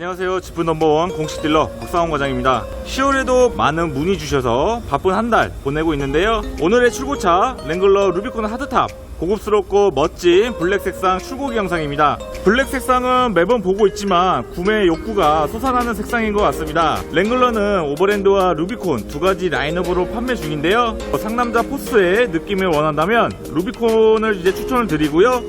안녕하세요. 지프 넘버원 공식 딜러 박상원 과장입니다. 10월에도 많은 문의 주셔서 바쁜 한 달 보내고 있는데요. 오늘의 출고차 랭글러 루비콘 하드탑 고급스럽고 멋진 블랙 색상 출고기 영상입니다. 블랙 색상은 매번 보고 있지만 구매 욕구가 솟아나는 색상인 것 같습니다. 랭글러는 오버랜드와 루비콘 두 가지 라인업으로 판매 중인데요. 상남자 포스의 느낌을 원한다면 루비콘을 이제 추천을 드리고요.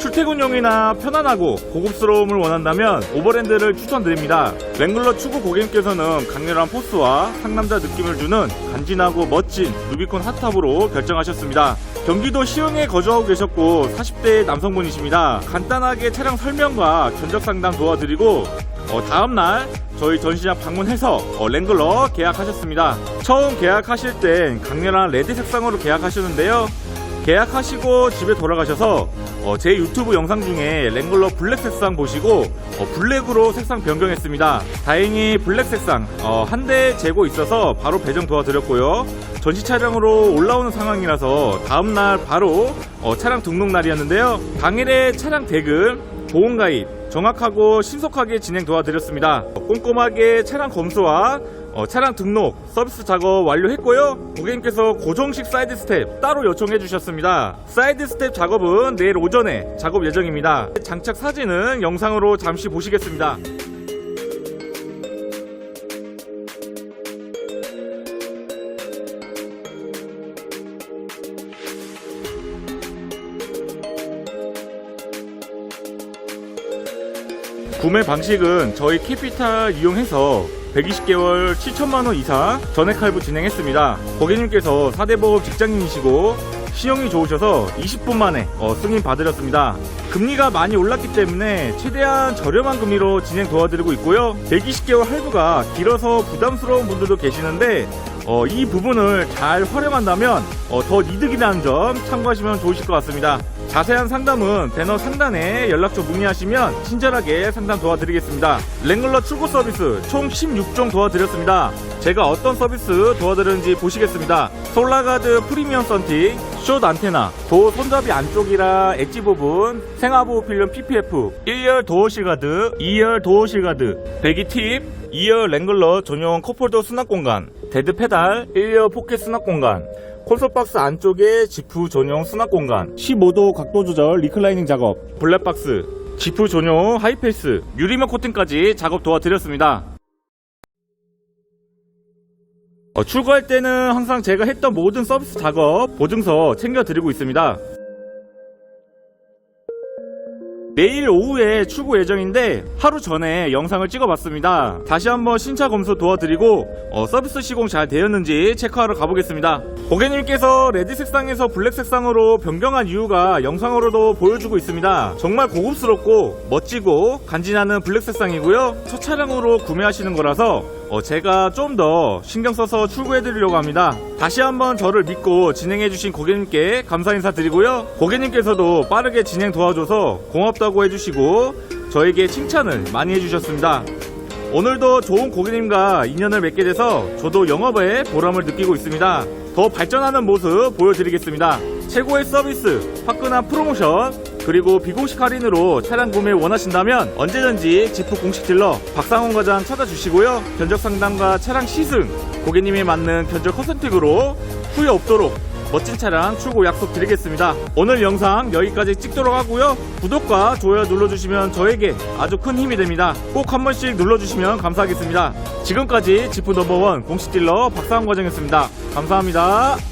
출퇴근용이나 편안하고 고급스러움을 원한다면 오버랜드를 추천드립니다. 랭글러 추구 고객님께서는 강렬한 포스와 상남자 느낌을 주는 간지나고 멋진 루비콘 핫탑으로 결정하셨습니다. 경기도 시흥에 거주하고 계셨고 40대 남성분이십니다. 간단하게 차량 설명과 견적 상담 도와드리고 어, 다음날 저희 전시장 방문해서 어, 랭글러 계약하셨습니다. 처음 계약하실 땐 강렬한 레드 색상으로 계약하셨는데요. 계약하시고 집에 돌아가셔서 어, 제 유튜브 영상 중에 랭글러 블랙 색상 보시고 어, 블랙으로 색상 변경했습니다. 다행히 블랙 색상 어, 한 대 재고 있어서 바로 배정 도와드렸고요. 전시 차량으로 올라오는 상황이라서 다음날 바로 어, 차량 등록 날이었는데요. 당일에 차량 대금, 보험 가입 정확하고 신속하게 진행 도와드렸습니다. 어, 꼼꼼하게 차량 검수와 어, 차량 등록 서비스 작업 완료했고요. 고객님께서 고정식 사이드 스텝 따로 요청해 주셨습니다. 사이드 스텝 작업은 내일 오전에 작업 예정입니다. 장착 사진은 영상으로 잠시 보시겠습니다. 구매 방식은 저희 캐피탈 이용해서 120개월 7천만원 이상 전액 할부 진행했습니다. 고객님께서 4대 보험 직장인이시고 신용이 좋으셔서 20분 만에 어, 승인 받으렸습니다. 금리가 많이 올랐기 때문에 최대한 저렴한 금리로 진행 도와드리고 있고요. 120개월 할부가 길어서 부담스러운 분들도 계시는데 어, 이 부분을 잘 활용한다면 어, 더 이득이 나는 점 참고하시면 좋으실 것 같습니다. 자세한 상담은 배너 상단에 연락처 문의하시면 친절하게 상담 도와드리겠습니다. 랭글러 출고 서비스 총 16종 도와드렸습니다. 제가 어떤 서비스 도와드렸는지 보시겠습니다. 솔라가드 프리미엄 썬팅, 숏 안테나, 도 손잡이 안쪽이라 엣지 부분, 생화보호 필름 PPF, 1열 도어 실 가드, 2열 도어 실 가드, 배기 팁, 2열 랭글러 전용 컵홀더 수납 공간, 데드 페달, 1열 포켓 수납 공간, 콘솔 박스 안쪽에 지프 전용 수납 공간, 15도 각도 조절 리클라이닝 작업, 블랙박스, 지프 전용 하이패스, 유리면 코팅까지 작업 도와드렸습니다. 어, 출고할 때는 항상 제가 했던 모든 서비스 작업 보증서 챙겨드리고 있습니다. 내일 오후에 출고 예정인데 하루 전에 영상을 찍어봤습니다. 다시 한번 신차 검수 도와드리고 어, 서비스 시공 잘 되었는지 체크하러 가보겠습니다. 고객님께서 레드 색상에서 블랙 색상으로 변경한 이유가 영상으로도 보여주고 있습니다. 정말 고급스럽고 멋지고 간지나는 블랙 색상이고요. 첫 차량으로 구매하시는 거라서 어, 제가 좀 더 신경 써서 출고해드리려고 합니다. 다시 한번 저를 믿고 진행해주신 고객님께 감사 인사 드리고요. 고객님께서도 빠르게 진행 도와줘서 고맙다고 해주시고 저에게 칭찬을 많이 해주셨습니다. 오늘도 좋은 고객님과 인연을 맺게 돼서 저도 영업에 보람을 느끼고 있습니다. 더 발전하는 모습 보여드리겠습니다. 최고의 서비스, 화끈한 프로모션, 그리고 비공식 할인으로 차량 구매 원하신다면 언제든지 지프 공식 딜러 박상원 과장 찾아주시고요. 견적 상담과 차량 시승, 고객님에 맞는 견적 컨설팅으로 후회 없도록 멋진 차량 출고 약속 드리겠습니다. 오늘 영상 여기까지 찍도록 하고요. 구독과 좋아요 눌러주시면 저에게 아주 큰 힘이 됩니다. 꼭 한 번씩 눌러주시면 감사하겠습니다. 지금까지 지프 넘버원 공식 딜러 박상원 과장이었습니다. 감사합니다.